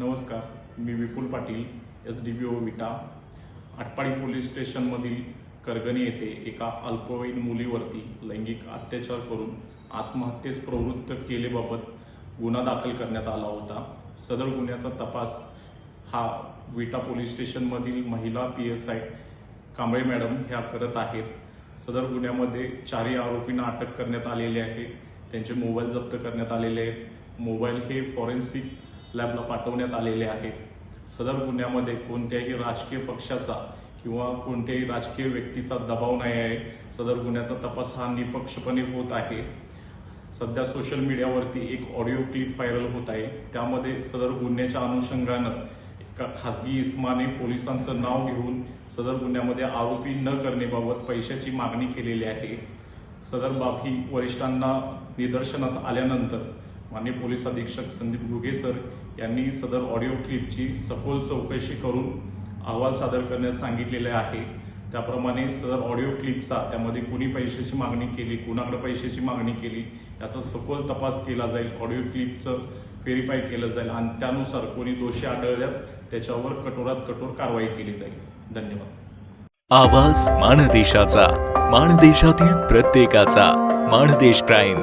नमस्कार मी Vipul Patil S D B O Vita. Atpadi police स्टेशनमधील Kargani येथे एका अल्पवयीन मुलीवरती लैंगिक अत्याचार करून आत्महत्येस प्रवृत्त केलेबाबत गुन्हा दाखल करण्यात आला होता. सदर गुन्ह्याचा तपास हा विटा पोलीस स्टेशनमधील महिला P S I Kamble madam ह्या करत आहेत. सदर गुन्ह्यामध्ये चारही आरोपींना अटक करण्यात आलेली आहे. त्यांचे मोबाईल जप्त करण्यात आलेले आहेत. मोबाईल हे फॉरेन्सिक लॅबला पाठवण्यात आलेले आहेत. सदर गुन्ह्यामध्ये कोणत्याही राजकीय पक्षाचा किंवा कोणत्याही राजकीय व्यक्तीचा दबाव नाही आहे. सदर गुन्ह्याचा तपास हा निपक्षपणे होत आहे. सध्या सोशल मीडियावरती एक ऑडिओ क्लिप व्हायरल होत आहे. त्यामध्ये सदर गुन्ह्याच्या अनुषंगानं एका खासगी इस्माने पोलिसांचं नाव घेऊन सदर गुन्ह्यामध्ये आरोपी न करण्याबाबत पैशाची मागणी केलेली आहे. सदर बाब ही वरिष्ठांना निदर्शनास आल्यानंतर माननीय पोलीस अधीक्षक संदीप घुगे सर यांनी सदर ऑडिओ क्लिपची सखोल चौकशी करून अहवाल सादर करण्यास सांगितलेले आहे. त्याप्रमाणे सदर ऑडिओ क्लिपचा त्यामध्ये कुणी पैशाची मागणी केली कुणाकडे पैशाची मागणी केली याचा सखोल तपास केला जाईल ऑडिओ क्लिपचं व्हेरीफाय केलं जाईल आणि त्यानुसार कोणी दोषी आढळल्यास त्याच्यावर कठोरात कठोर कारवाई केली जाईल. धन्यवाद. आवाज माणदेशाचा माणदेशातील प्रत्येकाचा माणदेश प्राईम.